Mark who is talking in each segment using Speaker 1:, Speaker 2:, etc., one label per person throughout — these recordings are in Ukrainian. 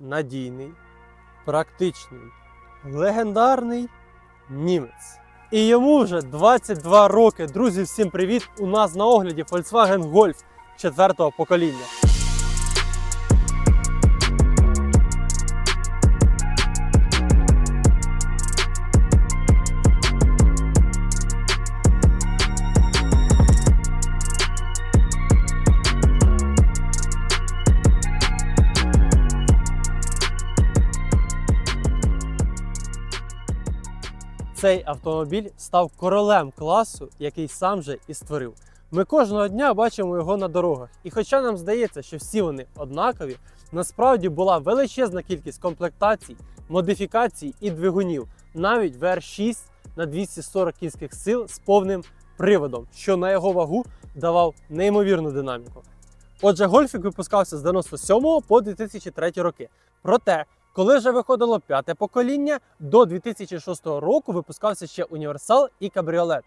Speaker 1: надійний, практичний, легендарний німець. І йому вже 22 роки. Друзі, всім привіт! У нас на огляді Volkswagen Golf четвертого покоління. Цей автомобіль став королем класу, який сам же і створив. Ми кожного дня бачимо його на дорогах. І хоча нам здається, що всі вони однакові, насправді була величезна кількість комплектацій, модифікацій і двигунів, навіть VR6 на 240 кінських сил з повним приводом, що на його вагу давав неймовірну динаміку. Отже, гольфік випускався з 97 по 2003 роки. Проте, коли вже виходило п'яте покоління, до 2006 року випускався ще універсал і кабріолет.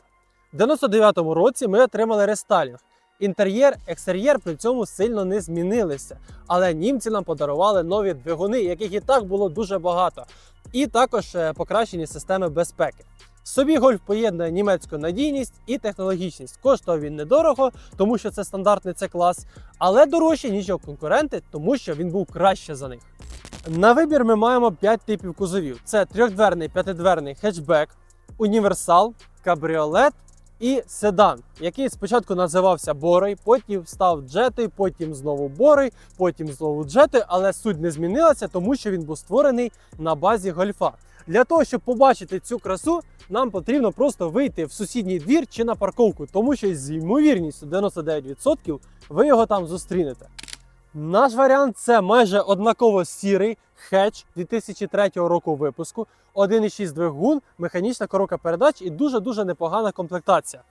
Speaker 1: В 99-му році ми отримали рестайлінг. Інтер'єр, екстер'єр при цьому сильно не змінилися, але німці нам подарували нові двигуни, яких і так було дуже багато, і також е, покращені системи безпеки. Собі гольф поєднує німецьку надійність і технологічність. Коштував він недорого, тому що це стандартний це клас, але дорожче, ніж його конкуренти, тому що він був краще за них. На вибір ми маємо 5 типів кузовів: це трьохдверний, п'ятидверний хетчбек, універсал, кабріолет і седан, який спочатку називався Борой, потім став джетою, потім знову Борой, потім знову джетою, але суть не змінилася, тому що він був створений на базі гольфа. Для того, щоб побачити цю красу, нам потрібно просто вийти в сусідній двір чи на парковку, тому що з ймовірністю 99% ви його там зустрінете. Наш варіант це майже однаково сірий хетч 2003 року випуску, 1,6 двигун, механічна коробка передач і дуже-дуже непогана комплектація.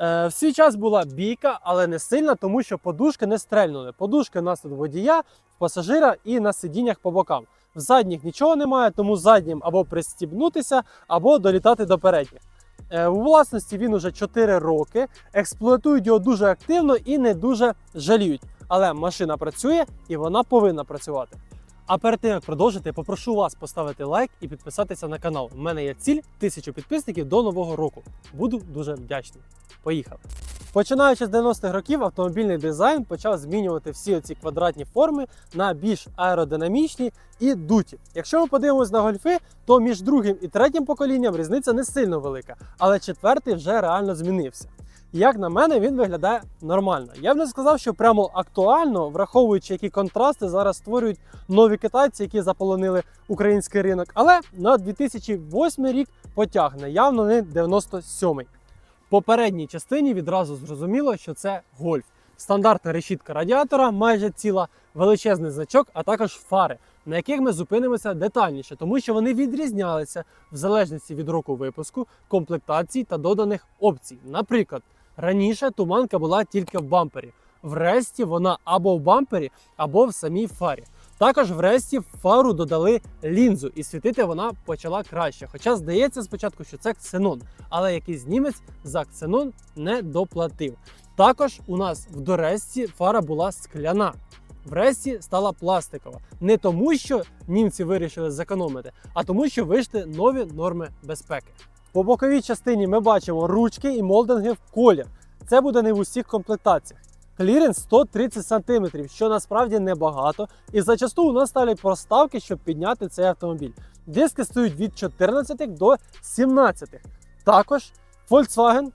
Speaker 1: Е, в свій час була бійка, але не сильна, тому що подушки не стрельнули. Подушки у нас тут водія, пасажира і на сидіннях по бокам. В задніх нічого немає, тому заднім або пристібнутися, або долітати до передніх. Е, У власності він уже 4 роки, експлуатують його дуже активно і не дуже жаліють. Але машина працює і вона повинна працювати. А перед тим як продовжити, попрошу вас поставити лайк і підписатися на канал. У мене є ціль тисячу підписників до нового року. Буду дуже вдячний. Поїхали! Починаючи з 90-х років, автомобільний дизайн почав змінювати всі оці квадратні форми на більш аеродинамічні і дуті. Якщо ми подивимось на гольфи, то між другим і третім поколінням різниця не сильно велика, але четвертий вже реально змінився. Як на мене, він виглядає нормально. Я б не сказав, що прямо актуально, враховуючи, які контрасти зараз створюють нові китайці, які заполонили український ринок. Але на 2008 рік потягне, явно не 97-й. По передній частині відразу зрозуміло, що це гольф. Стандартна решітка радіатора, майже ціла, величезний значок, а також фари, на яких ми зупинимося детальніше, тому що вони відрізнялися в залежності від року випуску, комплектацій та доданих опцій. Наприклад, раніше туманка була тільки в бампері. В ресті вона або в бампері, або в самій фарі. Також в ресті в фару додали лінзу, і світити вона почала краще. Хоча здається спочатку, що це ксенон, але якийсь німець за ксенон не доплатив. Також у нас в доресті фара була скляна. В ресті стала пластикова. Не тому, що німці вирішили зекономити, а тому, що вийшли нові норми безпеки. По боковій частині ми бачимо ручки і молдинги в колір. Це буде не в усіх комплектаціях. Кліренс 130 см, що насправді небагато, і зачасту у нас ставлять проставки, щоб підняти цей автомобіль. Диски стоять від 14 до 17. Також Volkswagen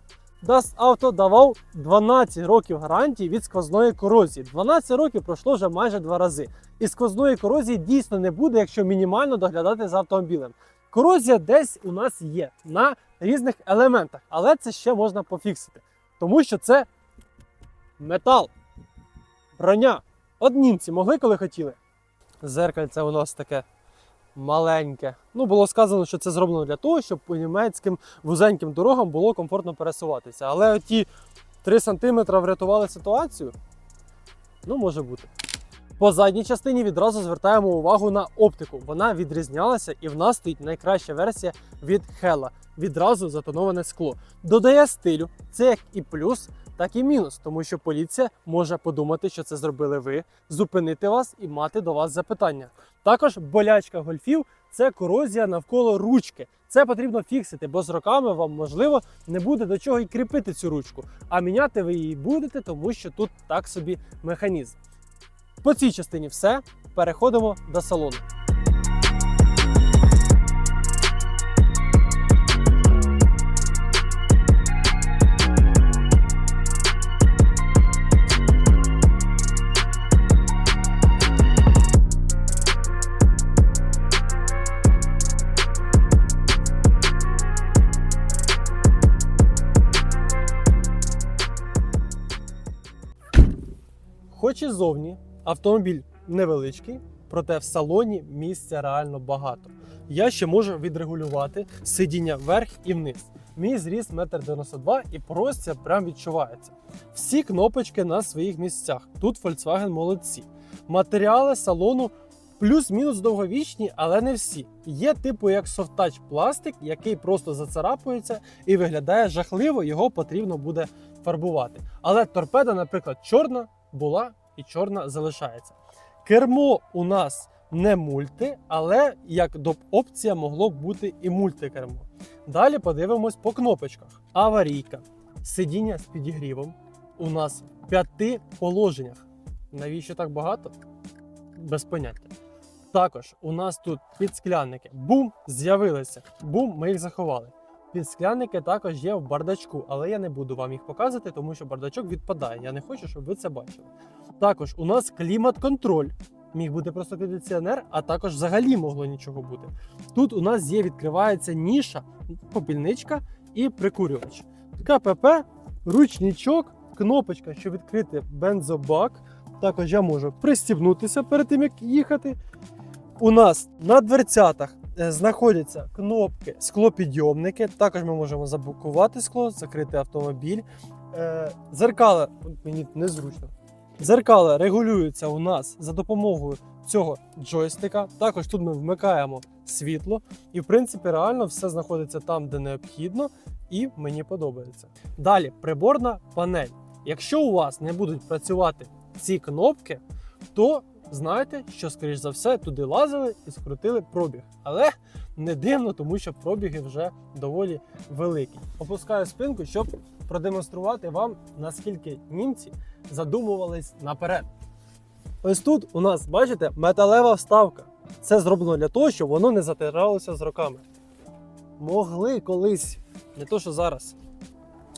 Speaker 1: Das Auto давав 12 років гарантії від сквозної корозії. 12 років пройшло вже майже два рази. І сквозної корозії дійсно не буде, якщо мінімально доглядати за автомобілем. Корозія десь у нас є на різних елементах, але це ще можна пофіксити, тому що це метал, броня. От німці могли, коли хотіли. Зеркальце у нас таке маленьке. Ну, було сказано, що це зроблено для того, щоб по німецьким вузеньким дорогам було комфортно пересуватися. Але ті 3 см врятували ситуацію. Ну, може бути. По задній частині відразу звертаємо увагу на оптику. Вона відрізнялася і в нас стоїть найкраща версія від Hella. Відразу затоноване скло. Додає стилю, це як і плюс. так і мінус, тому що поліція може подумати, що це зробили ви, зупинити вас і мати до вас запитання. Також болячка гольфів це корозія навколо ручки. Це потрібно фіксити, бо з роками вам можливо не буде до чого й кріпити цю ручку, а міняти ви її будете, тому що тут так собі механізм. По цій частині все. Переходимо до салону. Автомобіль невеличкий, проте в салоні місця реально багато. Я ще можу відрегулювати сидіння вверх і вниз. Мій зріст 1,92 м і простір прям відчувається. Всі кнопочки на своїх місцях. Тут Volkswagen молодці. Матеріали салону плюс-мінус довговічні, але не всі. Є типу як софтач пластик, який просто зацарапується і виглядає жахливо, його потрібно буде фарбувати. Але торпеда, наприклад, чорна була і чорна залишається. Кермо у нас не мульти, але як доп опція могло б бути і мультикермо. Далі подивимось по кнопочках. Аварійка. Сидіння з підігрівом у нас в п'яти положеннях. Навіщо так багато? Без поняття. Також у нас тут підсклянники. Бум! З'явилися. Бум, ми їх заховали. Підсклянники також є в бардачку, але я не буду вам їх показувати, тому що бардачок відпадає. Я не хочу, щоб ви це бачили. Також у нас клімат-контроль. Міг бути просто кондиціонер, а також взагалі могло нічого бути. Тут у нас є відкривається ніша, попільничка і прикурювач. КПП, ручничок, кнопочка, щоб відкрити бензобак. Також я можу пристібнутися перед тим, як їхати. У нас на дверцятах знаходяться кнопки склопідйомники. Також ми можемо заблокувати скло, закрити автомобіль. Е, Зеркала, мені незручно. Зеркала регулюються у нас за допомогою цього джойстика. Також тут ми вмикаємо світло, і в принципі реально все знаходиться там, де необхідно, і мені подобається. Далі приборна панель. Якщо у вас не будуть працювати ці кнопки, то знайте, що, скоріш за все, туди лазили і скрутили пробіг. Але не дивно, тому що пробіги вже доволі великі. Опускаю спинку, щоб продемонструвати вам, наскільки німці задумувались наперед. Ось тут у нас, бачите, металева вставка. Це зроблено для того, щоб воно не затиралося з роками. Могли колись, не то що зараз.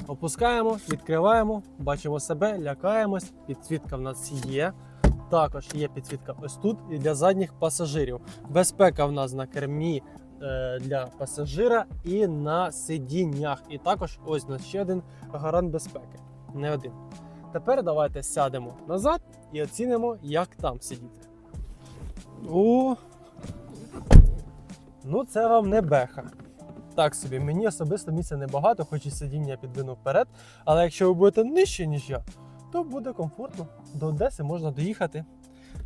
Speaker 1: Опускаємо, відкриваємо, бачимо себе, лякаємось. Підсвітка в нас є. Також є підсвітка ось тут і для задніх пасажирів. Безпека в нас на кермі е, для пасажира і на сидіннях. І також ось нас ще один гарант безпеки. Не один. Тепер давайте сядемо назад і оцінимо, як там сидіти. О! Ну, це вам не беха. Так собі, мені особисто місця небагато, хоч і сидіння підвину вперед. Але якщо ви будете нижче, ніж я, то буде комфортно. До Одеси можна доїхати.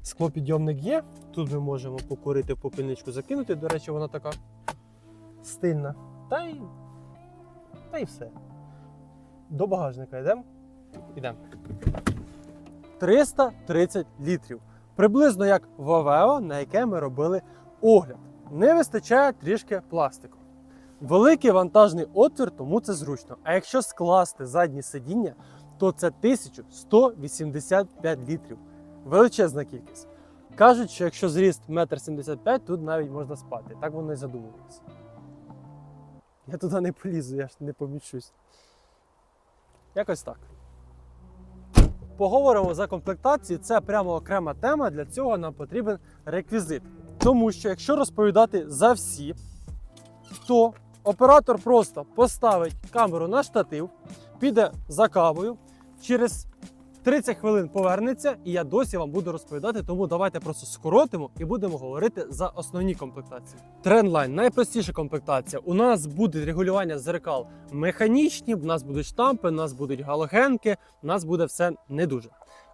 Speaker 1: Склопідйомник є. Тут ми можемо покурити попільничку закинути. До речі, вона така стильна. Та й, та й все. До багажника йдемо. Йдемо. 330 літрів. Приблизно як в Авео, на яке ми робили огляд. Не вистачає трішки пластику. Великий вантажний отвір, тому це зручно. А якщо скласти заднє сидіння, то це 1185 літрів. Величезна кількість. Кажуть, що якщо зріст 1,75 м, тут навіть можна спати. Так воно і задумувалося. Я туди не полізу, я ж не поміщусь. Якось так. Поговоримо за комплектацію. Це прямо окрема тема. Для цього нам потрібен реквізит. Тому що, якщо розповідати за всі, то оператор просто поставить камеру на штатив, піде за кавою, через 30 хвилин повернеться, і я досі вам буду розповідати. Тому давайте просто скоротимо і будемо говорити за основні комплектації. Трендлайн найпростіша комплектація. У нас буде регулювання зеркал механічні, в нас будуть штампи, у нас будуть галогенки, у нас буде все не дуже.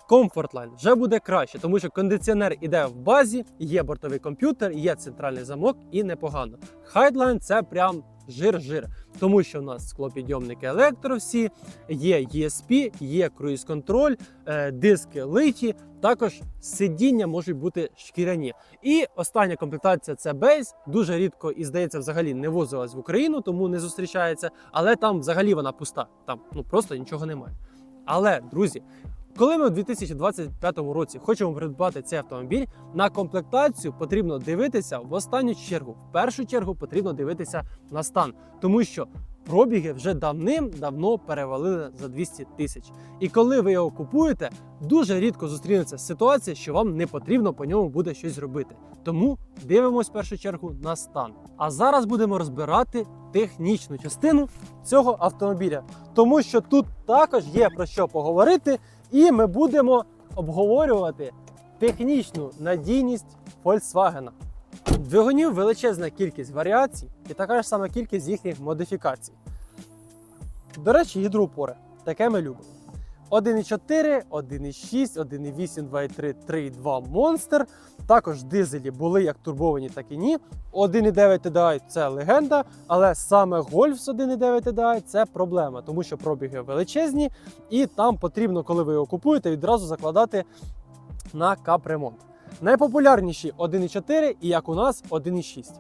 Speaker 1: Comfortline вже буде краще, тому що кондиціонер іде в базі, є бортовий комп'ютер, є центральний замок і непогано. Highline це прям жир-жир. Тому що в нас склопідйомники електро всі, є ESP, є круїз-контроль, е, диски литі, також сидіння можуть бути шкіряні. І остання комплектація це бейс. Дуже рідко і здається, взагалі не возилась в Україну, тому не зустрічається. Але там взагалі вона пуста. Там ну просто нічого немає. Але друзі, коли ми у 2025 році хочемо придбати цей автомобіль, на комплектацію потрібно дивитися в останню чергу. В першу чергу потрібно дивитися на стан, тому що пробіги вже давним-давно перевалили за 200 тисяч. І коли ви його купуєте, дуже рідко зустрінеться ситуація, що вам не потрібно по ньому буде щось робити. Тому дивимось в першу чергу на стан. А зараз будемо розбирати технічну частину цього автомобіля, тому що тут також є про що поговорити, і ми будемо обговорювати технічну надійність Volkswagen. Двигунів величезна кількість варіацій і така ж сама кількість їхніх модифікацій. До речі, гідроупори. Таке ми любимо. 1,4, 1,6, 1,8, 2,3, 3,2 Monster. Також дизелі були як турбовані, так і ні. 1,9 TDI це легенда, але саме Golf з 1,9 TDI це проблема, тому що пробіги величезні, і там потрібно, коли ви його купуєте, відразу закладати на капремонт. Найпопулярніші 1,4 і як у нас 1,6.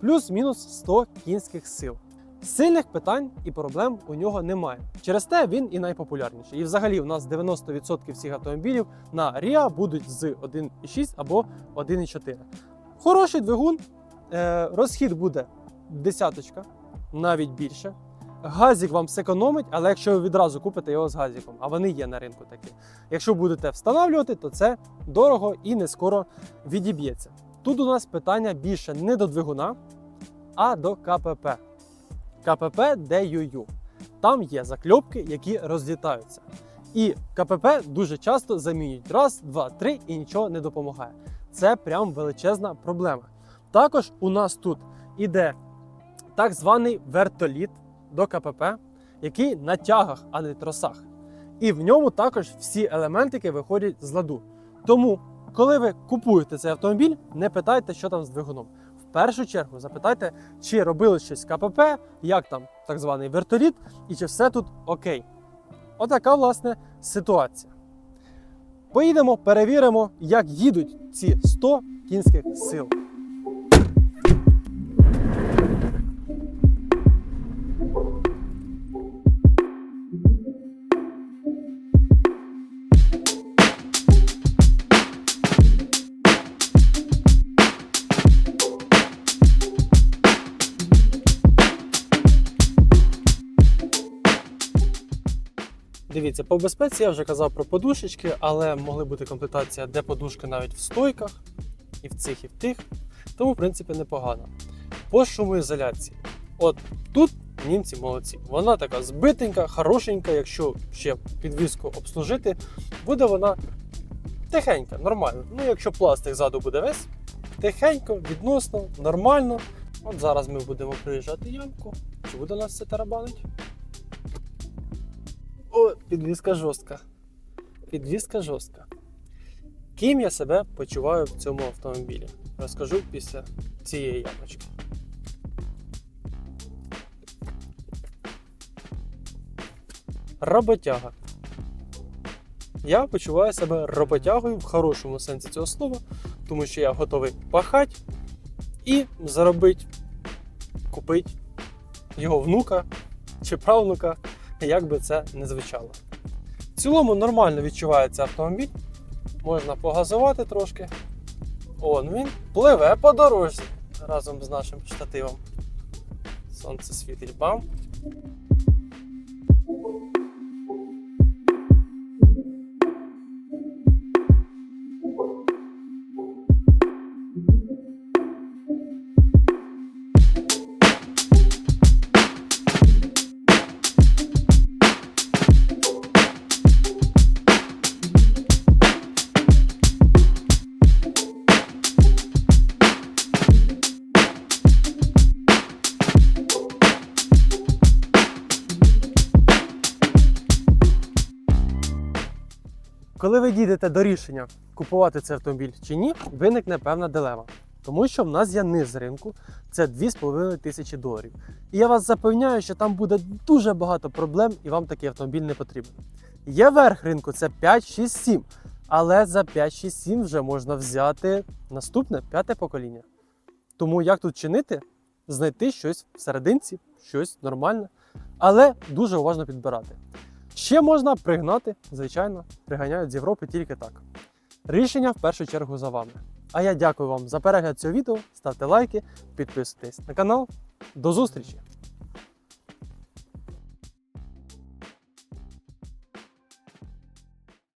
Speaker 1: Плюс-мінус 100 кінських сил. Сильних питань і проблем у нього немає. Через те він і найпопулярніший. І взагалі у нас 90% всіх автомобілів на Ріа будуть з 1,6 або 1,4. Хороший двигун, е, розхід буде десяточка, навіть більше. Газік вам зекономить, але якщо ви відразу купите його з газіком, а вони є на ринку такі. Якщо будете встановлювати, то це дорого і не скоро відіб'ється. Тут у нас питання більше не до двигуна, а до КПП. КПП DUU. Там є закльопки, які розлітаються. І КПП дуже часто замінюють раз, два, три і нічого не допомагає. Це прям величезна проблема. Також у нас тут іде так званий вертоліт до КПП, який на тягах, а не тросах. І в ньому також всі елементики виходять з ладу. Тому, коли ви купуєте цей автомобіль, не питайте, що там з двигуном. Першу чергу запитайте, чи робили щось КПП, як там так званий вертоліт, і чи все тут окей. Отака, власне, ситуація. Поїдемо, перевіримо, як їдуть ці 100 кінських сил. Дивіться, по безпеці я вже казав про подушечки, але могли бути комплектація, де подушки навіть в стойках, і в цих, і в тих. Тому, в принципі, непогано. По шумоізоляції. От тут німці молодці. Вона така збитенька, хорошенька, якщо ще підвіску обслужити, буде вона тихенька, нормально. Ну, якщо пластик ззаду буде весь, тихенько, відносно, нормально. От зараз ми будемо приїжджати ямку. Чи буде нас це тарабанить? Підвізка жорстка. Підвізка жорстка. Ким я себе почуваю в цьому автомобілі? Розкажу після цієї ямочки. Роботяга. Я почуваю себе роботягою в хорошому сенсі цього слова, тому що я готовий пахати і заробити, купити його внука чи правнука, як би це не звучало. В цілому нормально відчувається автомобіль. Можна погазувати трошки. Он він пливе по дорожці разом з нашим штативом. Сонце світить бам. Коли ви дійдете до рішення, купувати цей автомобіль чи ні, виникне певна дилема. Тому що в нас є низ ринку, це 2,5 тисячі доларів. І я вас запевняю, що там буде дуже багато проблем, і вам такий автомобіль не потрібен. Є верх ринку, це 5, 6, 7. Але за 5, 6, 7 вже можна взяти наступне п'яте покоління. Тому як тут чинити? Знайти щось всерединці, щось нормальне, але дуже уважно підбирати. Ще можна пригнати, звичайно, приганяють з Європи тільки так. Рішення в першу чергу за вами. А я дякую вам за перегляд цього відео. Ставте лайки, підписуйтесь на канал. До зустрічі!